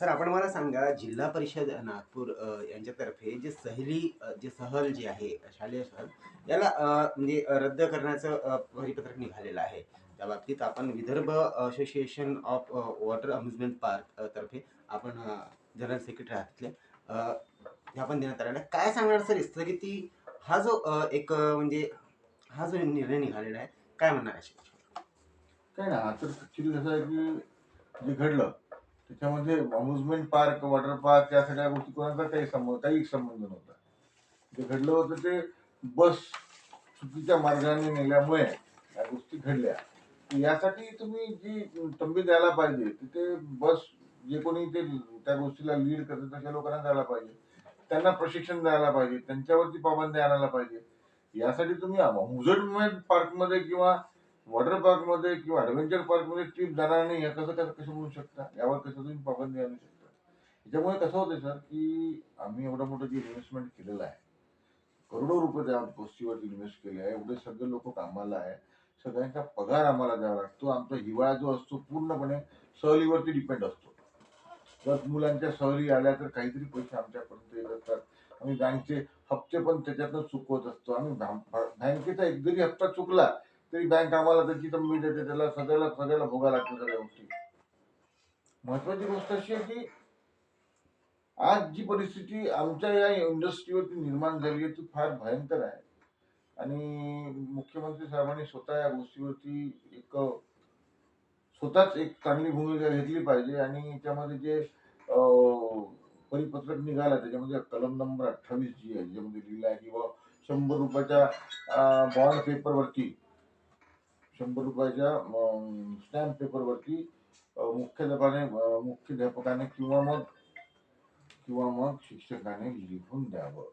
Sir आपण मला सांगा जिल्हा परिषद नागपूर यांच्यातर्फे जे सहली जे सहल जे आहे शालेय सहल याला म्हणजे रद्द करण्याचं परिपत्रक निघालेलं आहे. त्या बाबतीत आपण Vidarbha association of water amusement park तर्फे आपण जनरल सेक्रेटरी आहात ज्ञापन हे आपण देण्यात आलेलं आहे. काय सांगणार सर स्थगिती हा जो एक म्हणजे हा जो निर्णय निघालेला आहे काय म्हणणार आहे? काय ना आता कसं आहे की जे घडलं त्याच्यामध्ये अम्युजमेंट पार्क वॉटर पार्क या सगळ्या गोष्टी कोणाचा काही संबंध काही संबंध नव्हता. जे घडलं होतं ते बस चुकीच्या मार्गाने नेल्यामुळे या गोष्टी घडल्या. यासाठी तुम्ही जी तंबी द्यायला पाहिजे तिथे बस जे कोणी ते त्या गोष्टीला लीड करते तशा लोकांना द्यायला पाहिजे. त्यांना प्रशिक्षण द्यायला पाहिजे त्यांच्यावरती पाबंदी आणायला पाहिजे. यासाठी तुम्ही अम्युजमेंट पार्कमध्ये किंवा वॉटर पार्कमध्ये किंवा ऍडव्हेंचर पार्कमध्ये ट्रिप जाणार नाही हे कसं कसं कसं म्हणू शकता? यावर कसं तुम्ही पाबंदी आणू शकता? त्याच्यामुळे कसं होतं सर की आम्ही एवढं मोठं जे इन्व्हेस्टमेंट केलेलं आहे करोडो रुपये त्या गोष्टीवर इन्व्हेस्ट केले आहे एवढे सगळे लोक कामाला आहे सगळ्यांचा पगार आम्हाला द्यावा लागतो आमचा हिवाळा जो असतो पूर्णपणे सहलीवरती डिपेंड असतो. जर मुलांच्या सहली आल्या तर काहीतरी पैसे आमच्यापर्यंत येत असतात आम्ही बँकचे हप्ते पण त्याच्यातनं चुकवत असतो. आम्ही बँकेचा एक जरी हप्ता चुकला तरी बँक आम्हाला त्याची तंबी देते त्याला सगळ्याला सगळ्याला भोगा लागतो सगळ्या गोष्टी. महत्वाची गोष्ट अशी आहे की आज जी परिस्थिती आमच्या या इंडस्ट्रीवरती निर्माण झाली आहे ती फार भयंकर आहे. आणि मुख्यमंत्री साहेबांनी स्वतः या गोष्टीवरती एक स्वतःच एक चांगली भूमिका घेतली पाहिजे आणि त्यामध्ये जे परिपत्रक निघाला त्याच्यामध्ये कलम नंबर अठ्ठावीस जी आहे ज्यामध्ये लिहिलं आहे किंवा शंभर रुपयाच्या बॉन्ड पेपरवरती शंभर रुपयाच्या स्टॅम्प पेपरवरती मुख्याध्यापाने मुख्याध्यापकाने किंवा मग किंवा मग शिक्षकाने लिहून द्यावं.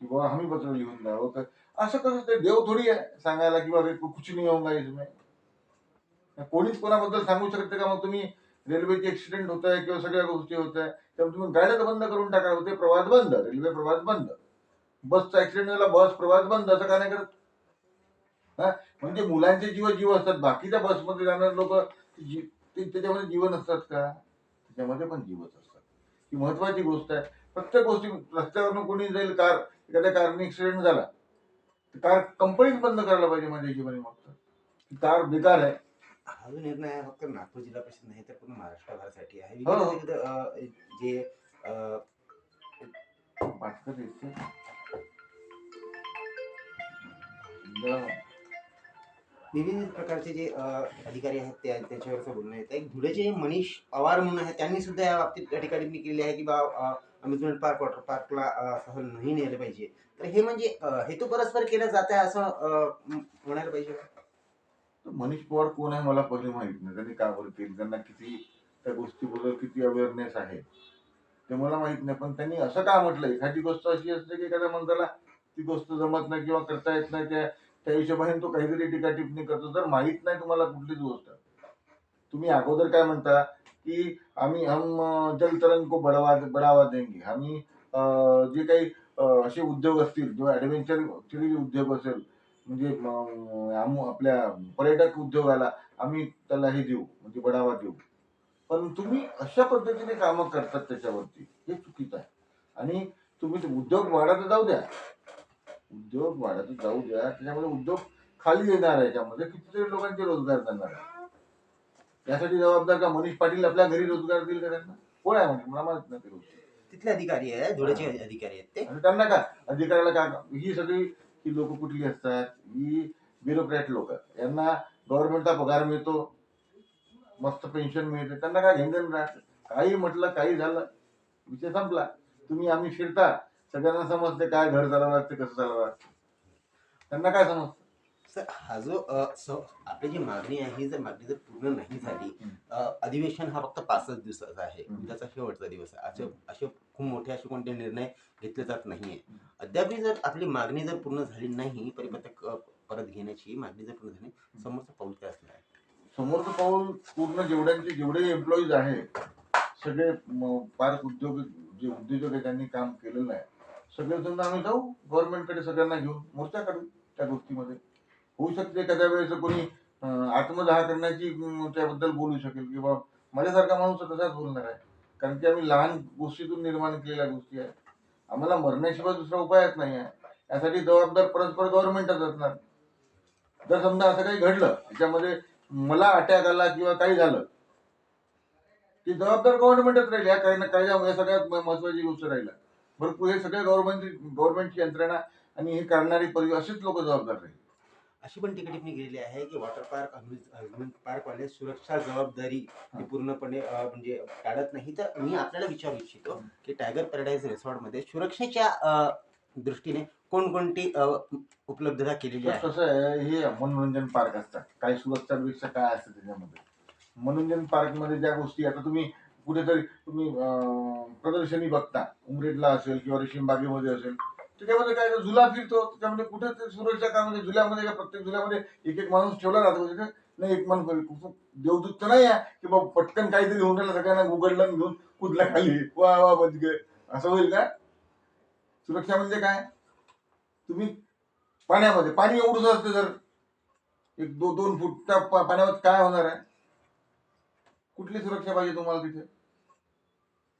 किंवा हमीपत्र लिहून द्यावं. तर असं कसं ते देव थोडी आहे सांगायला किंवा कुछ नाही होऊन इसमें कोणीच कोणाबद्दल सांगू शकते का मग तुम्ही रेल्वेचे ऍक्सिडेंट होत आहे किंवा सगळ्या गोष्टी होत आहे त्यामुळे तुम्ही गाड्याच बंद करून टाका होते प्रवास बंद रेल्वे प्रवास बंद. बसचा ऍक्सिडेंट झाला बस प्रवास बंद असं का नाही करत? हा? म्हणजे मुलांचे जीव जीव असतात बाकीच्या बसमध्ये जाणारे लोक त्याच्यामध्ये जीवन असतात का त्याच्यामध्ये पण जीवच असतात ही महत्वाची गोष्ट आहे प्रत्येक गोष्टी रस्त्यावरनं कोणी जाईल कार एखाद्या कारने ऍक्सिडेंट झाला तर कार कंपनीच बंद करायला पाहिजे माझ्या हिशोबाने मग तर. ती कार बेकार आहे हा जो निर्णय आहे फक्त नागपूर जिल्हा परिषद नाही तर पूर्ण महाराष्ट्रभरासाठी आहे हो, हो. विविध अ, जे अ, पाटकर येते. विविध प्रकारचे जे अधिकारी आहेत त्या त्याच्यावरचं बोलणं येतं. एक धुळेचे मनीष पवार म्हणून आहे त्यांनी सुद्धा या बाबतीत त्या ठिकाणी मी केलेली आहे की बा अम्युजमेंट पार्क वॉटर पार्कला सहल नाही नेलं पाहिजे. तर हे म्हणजे हेतू परस्पर केलं जात आहे असं म्हणायला पाहिजे मनीष पवार कोण आहे मला पहिले माहीत नाही. त्यांनी का बोलतील? त्यांना किती त्या गोष्टीबद्दल किती अवेअरनेस आहे? ते मला माहीत नाही. पण त्यांनी असं का म्हटलं? एखादी गोष्ट अशी असते की एखाद्या माणसाला ती गोष्ट जमत नाही किंवा करता येत नाही त्या त्या हिशोबाने तो काहीतरी टीका टिप्पणी करतो. तर माहीत नाही तुम्हाला कुठलीच गोष्ट तुम्ही अगोदर काय म्हणता की आम्ही हम जलतरण को बढावा बढावा देंगे. आम्ही जे काही असे उद्योग असतील किंवा ऍडव्हेंचर उद्योग असेल म्हणजे आम- आपल्या पर्यटक उद्योगाला आम्ही त्याला हे देऊ म्हणजे बढावा देऊ. पण तुम्ही अशा पद्धतीने कामं करतात त्याच्यावरती हे चुकीचं आहे. आणि तुम्ही उद्योग वाढत जाऊ द्या. उद्योग वाढत जाऊ द्या त्याच्यामध्ये उद्योग खाली येणार आहे याच्यामध्ये कितीतरी लोकांचे रोजगार जाणार आहे. यासाठी जबाबदार का मनीष पाटील आपल्या घरी रोजगार देईल का त्यांना? कोण आहे म्हणजे मला माहीत नाही गोष्टी. तिथले अधिकारी आहे धुळेचे अधिकारी आहेत ते. आणि त्यांना का अधिकाऱ्याला का ही सगळी ही लोक कुठली असतात? ही ब्युरोक्रॅट लोक. यांना गव्हर्नमेंटचा पगार मिळतो मस्त पेन्शन मिळते. त्यांना काय घेणं राहत? काही म्हटलं काही झालं विषय संपला. तुम्ही आम्ही फिरता सगळ्यांना समजते काय घर चालवावं लागते कसं चालवावं लागतं त्यांना काय समजतं सर हा जो अ, स- आपली जी मागणी आहे ही जर मागणी जर पूर्ण नाही झाली. अ, अधिवेशन हा फक्त पाचच दिवसाचा आहे. उद्याचा शेवटचा दिवस आहे असे. असे खूप मोठे असे कोणते निर्णय घेतले जात नाहीये हं. अद्यापही जर आपली मागणी जर पूर्ण झाली नाही परिपत्रक अ, परत घेण्याची मागणी जर पूर्ण झाली नाही, समोरचं पाऊल काय असणार आहे समोरचं पाऊल पूर्ण जेवढ्यांचे जेवढे एम्प्लॉईज आहे सगळे म- पार्क उद्योग जे उद्योजक आहे त्यांनी काम केलेलं आहे सगळे जण आम्ही जाऊ. गव्हर्नमेंटकडे सगळ्यांना घेऊन मोर्चा काढू त्या गोष्टीमध्ये. होऊ शकते एखाद्या वेळेस कोणी आत्मदहा करण्याची त्याबद्दल बोलू शकेल किंवा माझ्यासारखा माणूस तसाच बोलणार आहे. कारण की आम्ही लहान गोष्टीतून निर्माण केलेल्या गोष्टी आहेत. आम्हाला मरण्याशिवाय दुसरा उपायच नाही आहे. यासाठी जबाबदार परस्पर गव्हर्नमेंटच असणार. जर समजा असं काही घडलं त्याच्यामध्ये मला अटॅक आला किंवा काही झालं ती जबाबदार गव्हर्नमेंटच राहील या काही ना काही या सगळ्यात महत्वाची गोष्ट राहिला भरपूर हे सगळे गव्हर्नमेंट गव्हर्नमेंटची यंत्रणा आणि हे करणारी परिवार असेच लोक जबाबदार राहील अशी पण टिका टिप्पणी गेलेली आहे की वॉटर पार्क अम्युजमेंट पार्कवाले सुरक्षा जबाबदारी ही. पूर्णपणे म्हणजे टाळत नाही. तर मी आपल्याला विचारू इच्छितो की टायगर पॅराडाईज रिसॉर्टमध्ये सुरक्षेच्या दृष्टीने कोणकोणती उपलब्धता केलेली आहे? कसं आहे हे मनोरंजन पार्क असतात. काही सुरक्षापेक्षा काय असतं त्याच्यामध्ये? मनोरंजन पार्कमध्ये ज्या गोष्टी आता तुम्ही कुठेतरी तुम्ही प्रदर्शनी बघता. उमरेडला असेल किंवा रेशीम बागेमध्ये असेल. त्याच्यामध्ये काय झुला फिरतो. त्याच्यामध्ये कुठे ते सुरक्षा काय म्हणजे झुल्यामध्ये प्रत्येक झुल्यामध्ये एक एक माणूस ठेवला जातो. म्हणजे तिथे नाही एक माणूस म्हणजे देवदूत तर नाही आहे की बाबा पटकन काहीतरी होऊन राहिलं सगळ्यांना उघडलं घेऊन कुदला खाली वा वा बदगे म्हणजे असं होईल का? सुरक्षा म्हणजे काय? तुम्ही पाण्यामध्ये पाणी एवढंच असतं जर. एक दो दोन फूटच्या पा- पाण्यावर काय होणार आहे? कुठली सुरक्षा पाहिजे तुम्हाला तिथे?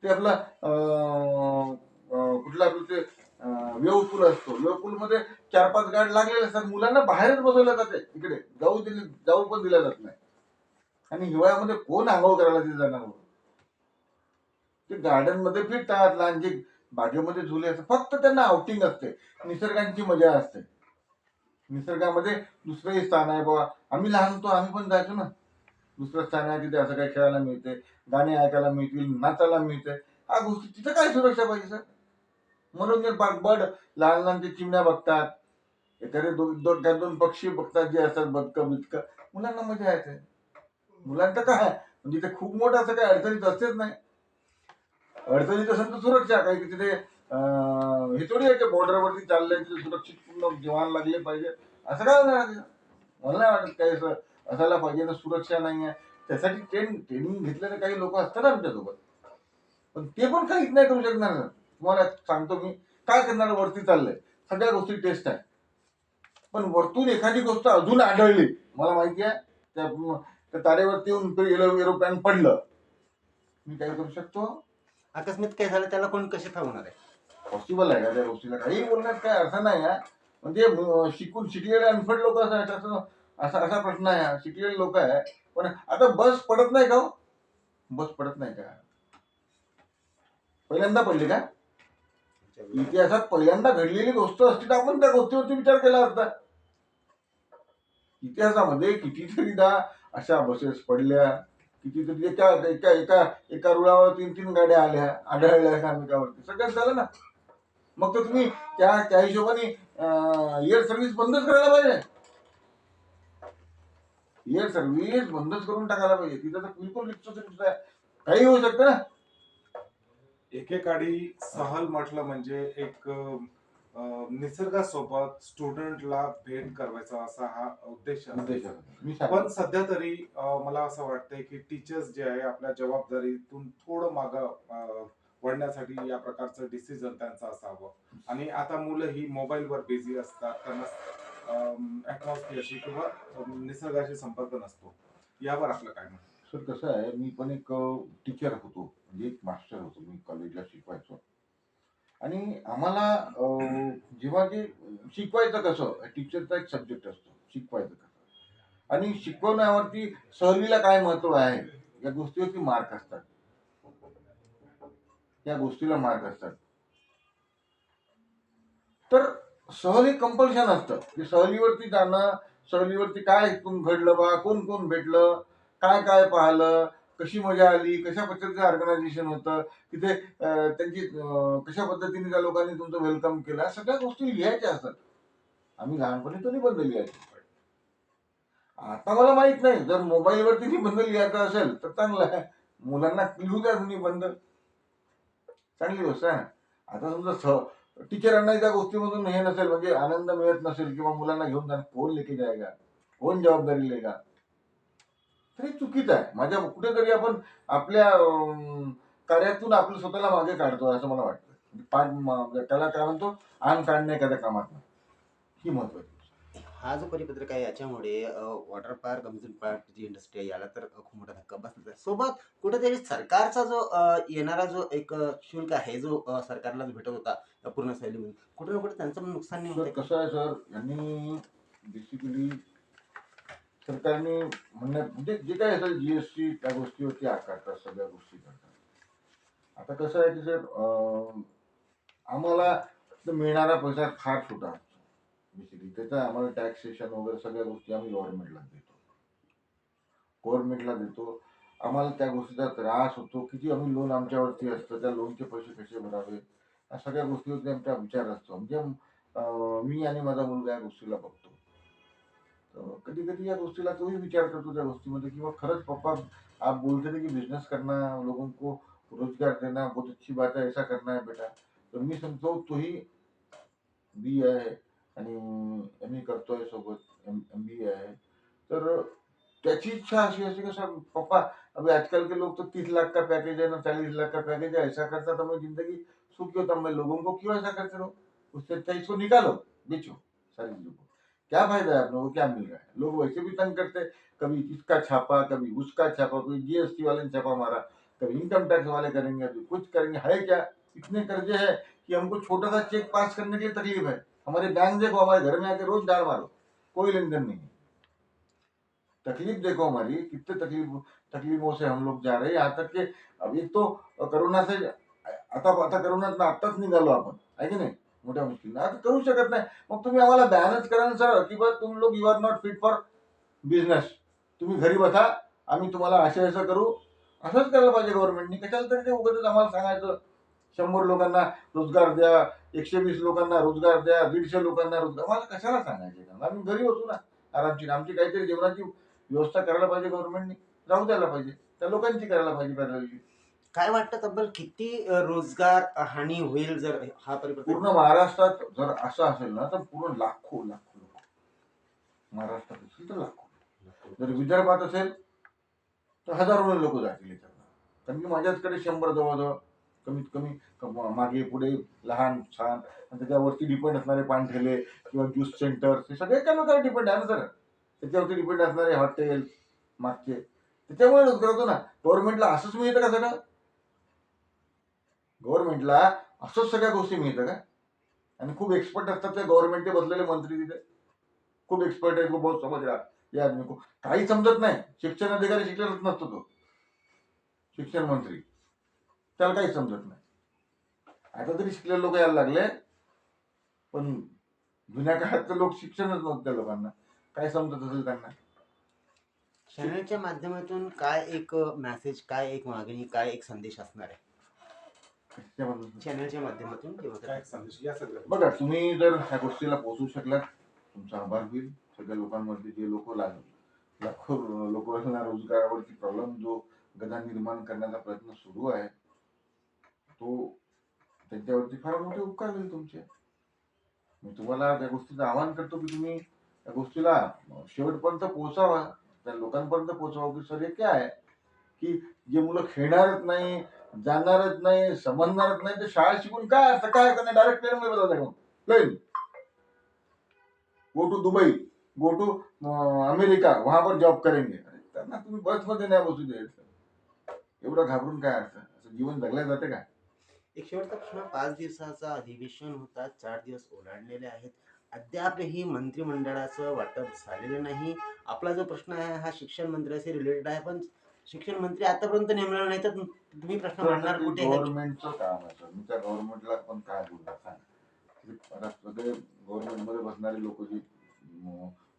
ते आपलं कुठला आपलं ते असतो वेवपूल मध्ये चार पाच गाड लागलेले असतात. मुलांना बाहेरच बसवल्या जाते इकडे. जाऊ दिले जाऊ पण दिल्या जात नाही. आणि हिवाळ्यामध्ये कोण आंघोळ करायला तिथे जाणार ते गार्डनमध्ये फिरतात लहान जे बागेमध्ये झुले असतात. फक्त त्यांना आउटिंग असते. निसर्गांची मजा असते. निसर्गामध्ये दुसरंही स्थान आहे बाबा. आम्ही लहान होतो आम्ही पण जायचो ना. दुसरं स्थान आहे तिथे असं काही खेळायला मिळते गाणे ऐकायला मिळतील नाचायला मिळते. हा गोष्टी तिथं काय सुरक्षा पाहिजे सर? मनोरंजन पार्क बर्ड लहान लहान ते चिमण्या बघतात. एखादे दोन दोन त्या दोन पक्षी बघतात जे असतात बदक बिदक मुलांना मजा येते. मुलांचं काय म्हणजे ते खूप मोठं असं काही अडचणीत असतेच नाही. अडचणीत असेल तर सुरक्षा काही की तिथे हे थोडी आहे की बॉर्डरवरती चाललंय तिथे सुरक्षित पूर्ण जवान लागले पाहिजे. असं काय होणार मला नाही वाटत काही असं असायला पाहिजे ना सुरक्षा नाही आहे त्यासाठी ट्रेन ट्रेनिंग घेतलेले काही लोक असतात आमच्यासोबत. पण ते पण काहीच नाही करू शकणार. ना तुम्हाला सांगतो मी काय करणार वरती चाललंय? सगळ्या गोष्टी टेस्ट आहे पण वरतून एखादी गोष्ट अजून आढळली मला माहिती आहे त्या त्या तारेवरती येऊन एरोप्लेन पडलं. मी काय करू शकतो? अकस्मात काय झालं त्याला कोण कसे थांबणार आहे? पॉसिबल आहे का त्या गोष्टीला? काही बोलण्यात काय अर्थ नाही आहे. म्हणजे शिकून शिकलेले अनफड लोक असं आहे त्याचं असा असा प्रश्न आहे. शिकलेले लोक आहे. पण आता बस पडत नाही का हो? बस पडत नाही का? पहिल्यांदा पडली का? इतिहासात पहिल्यांदा घडलेली गोष्ट असते तर आपण त्या गोष्टीवरती विचार केला असता. इतिहासामध्ये कितीतरीदा अशा बसेस पडल्या. कितीतरी एका एका एका एका रुळावर तीन तीन गाड्या आल्या आढळल्या एकामेकावरती सगळ्यात झालं ना. मग तर तुम्ही त्या त्या हिशोबाने एअर सर्व्हिस बंदच करायला पाहिजे. एअर सर्व्हिस बंदच करून टाकायला पाहिजे. तिथं तर बिलकुल काही होऊ शकतं ना? एकेकाळी सहल म्हटलं म्हणजे एक निसर्गासोबत स्टुडंटला भेट करवायचा असा हा उद्देश पण सध्या तरी मला असं वाटतंय की टीचर्स जे आहे आपल्या जबाबदारीतून थोडं माग वळण्यासाठी या प्रकारचं डिसिजन त्यांचं असावं. आणि आता मुलं ही मोबाईलवर बिझी असतात त्यांना ऍटमॉस्फिअरशी किंवा निसर्गाशी संपर्क नसतो. यावर आपलं काय म्हणतो सर कसं आहे मी पण एक टीचर होतो. म्हणजे एक मास्टर होतो. मी कॉलेजला शिकवायचो. आणि आम्हाला जेव्हा जे शिकवायचं कसं टीचरचा एक सब्जेक्ट असतो. शिकवायचं कसं. आणि शिकवण्यावरती सहलीला काय महत्त्व आहे? या गोष्टीवरती मार्क असतात. या गोष्टीला मार्क असतात. तर सहल हे कंपल्शन असतं की सहलीवरती जाणं सहलीवरती काय इथून घडलं बा कोण कोण भेटलं काय काय पाहिलं कशी मजा आली कशा पद्धतीचं ऑर्गनायझेशन होतं तिथे त्यांची कशा पद्धतीने त्या लोकांनी तुमचं वेलकम केला सगळ्या गोष्टी लिहायच्या असतात. आम्ही लहानपणी तो निबंध लिहायचो. आता मला माहीत नाही जर मोबाईलवरती निबंध लिहायचा असेल तर चांगलं आहे. मुलांना लिहू द्या निबंध. चांगली गोष्ट आहे. आता समजा स टीचरांना त्या गोष्टीमधून हे नसेल म्हणजे आनंद मिळत नसेल किंवा मुलांना घेऊन जाणं कोण लेके जायगा? कोण जबाबदारी लेगा? तर हे चुकीचं आहे. माझ्या कुठेतरी आपण आपल्या कार्यातून आपलं स्वतःला मागे काढतो असं मला वाटतं. पाठ त्याला काय म्हणतो? आण काढणे एखाद्या कामात ही महत्वाची हा जो परिपत्रक आहे याच्यामुळे वॉटर पार्क अम्युजमेंट पार्क जी इंडस्ट्री आहे याला तर खूप मोठा धक्का बसला आहे. सोबत कुठेतरी सरकारचा जो येणारा जो एक शुल्क आहे जो सरकारला भेटत होता पूर्ण सहलीमध्ये कुठे ना कुठे त्यांचं नुकसान नाही सर होत कसं आहे सर? यांनी बेसिकली सरकारने म्हणण्यात म्हणजे जे काय असेल जीएसटी त्या गोष्टीवरती आकारतात सगळ्या गोष्टी करतात. आता कसं आहे की सर आम्हाला मिळणारा पैसा फार छोटा बेसिकली त्याचा आम्हाला टॅक्सेशन वगैरे सगळ्या गोष्टी आम्ही गव्हर्नमेंटला देतो. गव्हर्नमेंटला देतो. आम्हाला त्या गोष्टीचा त्रास होतो किती आम्ही लोन आमच्यावरती असतं त्या लोनचे पैसे कसे भरावे? या सगळ्या गोष्टीवरती आमचा विचार असतो. म्हणजे मी आणि माझा मुलगा या गोष्टीला बघतो. तर कधी कधी या गोष्टीला तोही विचार करतो त्या गोष्टीमध्ये किंवा खरंच पप्पा आप बोलते थे की बिजनेस करना लोगों को रोजगार देना बहुत अच्छी बात है ऐसा करना है बेटा. तर मी समजतो तोही बी आहे आणि एम ए करतोय सोबत एम एम बी आहे. तर त्याची इच्छा अशी असते की सर पप्पा अभी आजकल के लोग तो तीस लाख का पैकेज है ना चालीस लाख का पैकेज है ऐसा करता तो मैं ज़िंदगी सुखी होता. मैं लोगों को क्यों ऐसा करते रहो उससे अच्छा इसको निकालो, बेचो, सारी चीज़ों को. क्या फ़ायदा है आप लोगों को क्या मिल रहा है? लोग वैसे भी तंग करते कभी इसका छापा, कभी उसका छापा, कोई जीएसटी वाले ने छापा मारा, कभी इनकम टैक्स वाले करेंगे, अभी कुछ करेंगे। है क्या? इतने कर्जे है कि हमको छोटा सा चेक पास करने के लिए तकलीफ़ है। हमारे बैंक देखो हमारे घर में आके रोज डाल मारो। कोई लेन देन नहीं है। तकलीफ देखो हमारी कितने तकलीफ तकलीफों से हम लोग जा रहे हैं। यहाँ तक के अब एक तो करोना से आता आता करोनात आत्ताच निघालो आपण आहे की नाही? मोठ्या मुश्किल। आता करू शकत नाही। मग तुम्ही आम्हाला बॅनच करा ना सर की बा तुम्ही लोक you are not fit for business तुम्ही घरी बसा आम्ही तुम्हाला असं असं करू. असंच करायला पाहिजे गव्हर्नमेंटनी कशाला तरी ते उगाच आम्हाला सांगायचं शंभर लोकांना रोजगार द्या एकशे वीस लोकांना रोजगार द्या दीडशे लोकांना रोजगार. आम्हाला कशाला सांगायचे आम्ही घरी बसू ना आरामशीर. आमची काहीतरी जेवणाची व्यवस्था करायला पाहिजे गव्हर्नमेंटनी राहू द्यायला पाहिजे. त्या लोकांची करायला पाहिजे दिवशी काय वाटतं तब्बल किती रोजगार हानी होईल जर हा परिपत्रक पूर्ण महाराष्ट्रात जर असं असेल ना तर पूर्ण लाखो लाखो लोक. महाराष्ट्रात असेल तर लाखो. जर विदर्भात असेल तर हजारो लोक जातील कारण की माझ्याचकडे शंभर जवळजवळ कमीत कमी मागे पुढे लहान छान आणि त्याच्यावरती डिपेंड असणारे पानठेले किंवा ज्यूस सेंटर हे सगळे एकामेकावर डिपेंड आहे ना सर त्याच्यावरती डिपेंड असणारे हॉटेल मागचे. त्याच्यामुळे रोजगार होतो ना गव्हर्नमेंटला असंच मिळतं का सगळं? गव्हर्नमेंटला असंच सगळ्या गोष्टी मिळतं का? आणि खूप एक्सपर्ट असतात ते गव्हर्नमेंटचे बसलेले मंत्री तिथे. खूप एक्सपर्ट आहेत बहुत समज या आदमी को काही समजत नाही. शिक्षण अधिकारी शिक्षणच नसतो तो. शिक्षण मंत्री. त्याला काही समजत नाही. आता तरी शिकलेले लोक यायला लागले पण जुन्या काळात तर लोक शिक्षणच नव्हतं त्या लोकांना. काय समजत असेल त्यांना? चॅनलच्या माध्यमातून काय एक मेसेज काय एक मागणी काय एक संदेश असणार आहे? त्याच्यामधून चॅनलच्या माध्यमातून किंवा काय संदेश? या सगळ्या बघा तुम्ही जर ह्या गोष्टीला पोहोचू शकलात तुमचा आभार होईल. सगळ्या लोकांमध्ये जे लोक लाग लाखो लोकांना रोजगारावरती प्रॉब्लेम जो गदा निर्माण करण्याचा प्रयत्न सुरू आहे तो त्यांच्यावरती फार मोठे उपकार होईल तुमचे. मी तुम्हाला त्या गोष्टीचं आवाहन करतो की तुम्ही त्या गोष्टीला शेवटपर्यंत पोहोचावा. त्या लोकांपर्यंत पोहोचावं की सर हे काय आहे? की जे मुलं खेळणारच नाही जाणारच नाही समजणारच नाही ते शाळा शिकून काय अर्थ काय करणार? डायरेक्ट प्लेन मध्ये बदलता घेऊन plane go to Dubai go to America वहां पर जॉब करेंगे. त्यांना तुम्ही बसमध्ये नाही बसू द्यायचं एवढं घाबरून काय अर्थ असं जीवन जगल्या जाते का? एक शेवटचा प्रश्न पाच दिवसाचा अधिवेशन होता. चार दिवस ओलांडलेले आहेत. अद्यापही मंत्रिमंडळाचं वाटप झालेलं नाही. आपला जो प्रश्न आहे हा शिक्षण मंत्र्याशी रिलेटेड आहे. पण शिक्षण मंत्री आतापर्यंत नेमलेला नाही तर तुम्ही प्रश्न मांडणार कुठे? गव्हर्नमेंटचं काम आहे सर. मी त्या गव्हर्नमेंटला पण काय बोलणार? सांग. सगळे गव्हर्नमेंटमध्ये बसणारे लोक जे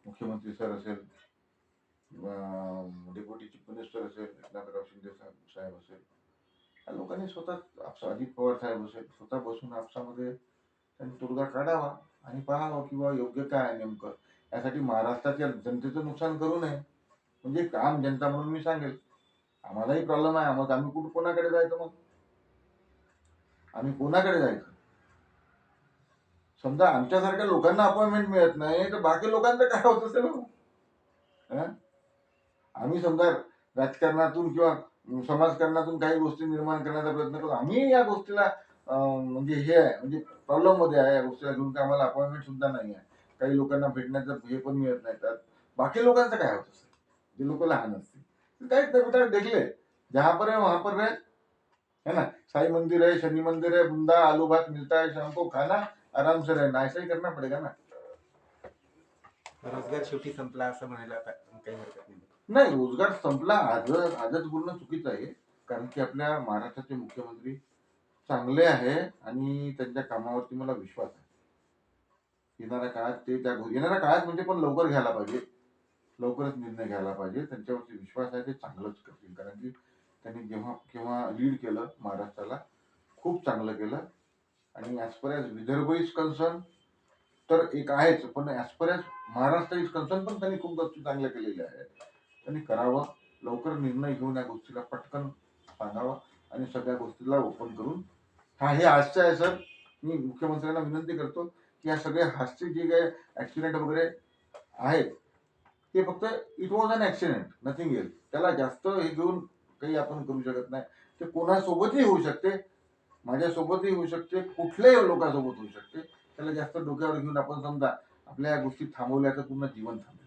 मुख्यमंत्री सर असेल डेप्युटी चीफ मिनिस्टर असेल एकनाथराव शिंदे साहेब साहेब असेल लोकांनी स्वतः आपसा अजित पवार साहेब असेल स्वतः बसून आपसामध्ये त्यांनी तोडगा काढावा आणि पाहावं किंवा योग्य काय आहे नेमकं. यासाठी महाराष्ट्राच्या जनतेचं नुकसान करू नये. म्हणजे काम जनता म्हणून मी सांगेल. आम्हालाही प्रॉब्लेम आहे. मग आम्ही कुठं कोणाकडे जायचं मग? आम्ही कोणाकडे जायचं? समजा आमच्यासारख्या लोकांना अपॉइंटमेंट मिळत नाही तर बाकी लोकांचं काय होत असेल हो? आम्ही समजा राजकारणातून किंवा समाजकारणातून काही गोष्टी निर्माण करण्याचा प्रयत्न करतो. आम्ही या गोष्टीला म्हणजे हे आहे म्हणजे प्रॉब्लेममध्ये आहे या गोष्टीला घेऊन की आम्हाला अपॉइंटमेंट सुद्धा नाही आहे. काही लोकांना भेटण्याचं हे पण मिळत नाही. त्यात बाकी लोकांचं काय होत असेल जे लोक लहान असतील. काही तर देखले जहाँ पर है वहां पर रहे है ना? साई मंदिर है शनि मंदिर है बुंदा आलू भात मिलता है शाम को खाना आराम से रहना ऐसा ही करना पड़ेगा ना? रोजगार शेवटी संपला असं म्हणायला काही हरकत नाही. नाही रोजगार संपला. आजच आजच बोलणं चुकीचं आहे. कारण की आपल्या महाराष्ट्राचे मुख्यमंत्री चांगले आहे आणि त्यांच्या कामावरती मला विश्वास आहे. येणाऱ्या काळात ते त्या गो- येणाऱ्या काळात म्हणजे पण लवकर घ्यायला पाहिजे. लवकरच निर्णय घ्यायला पाहिजे. त्यांच्यावरती विश्वास आहे ते चांगलंच करतील. कारण की त्यांनी जेव्हा केव्हा लीड केलं महाराष्ट्राला खूप चांगलं केलं. आणि as per as Vidarbha is concern तर एक आहेच. पण as per as Maharashtra is concern पण त्यांनी खूप गोष्टी चांगल्या केलेल्या आहेत. त्यांनी करावं. लवकर निर्णय घेऊन या गोष्टीला पटकन सांगावं आणि सगळ्या गोष्टीला ओपन करून. हा हे हास्य आहे सर. मी मुख्यमंत्र्यांना विनंती करतो की या सगळे हास्य जे काही ॲक्सिडेंट वगैरे आहेत ते फक्त it was an accident nothing else त्याला जास्त हे घेऊन काही आपण करू शकत नाही. ते कोणासोबतही होऊ शकते माझ्यासोबतही होऊ शकते कुठल्याही लोकांसोबत होऊ शकते. त्याला जास्त डोक्यावर घेऊन आपण समजा आपल्या या गोष्टी थांबवल्या तर पूर्ण जीवन थांबेल.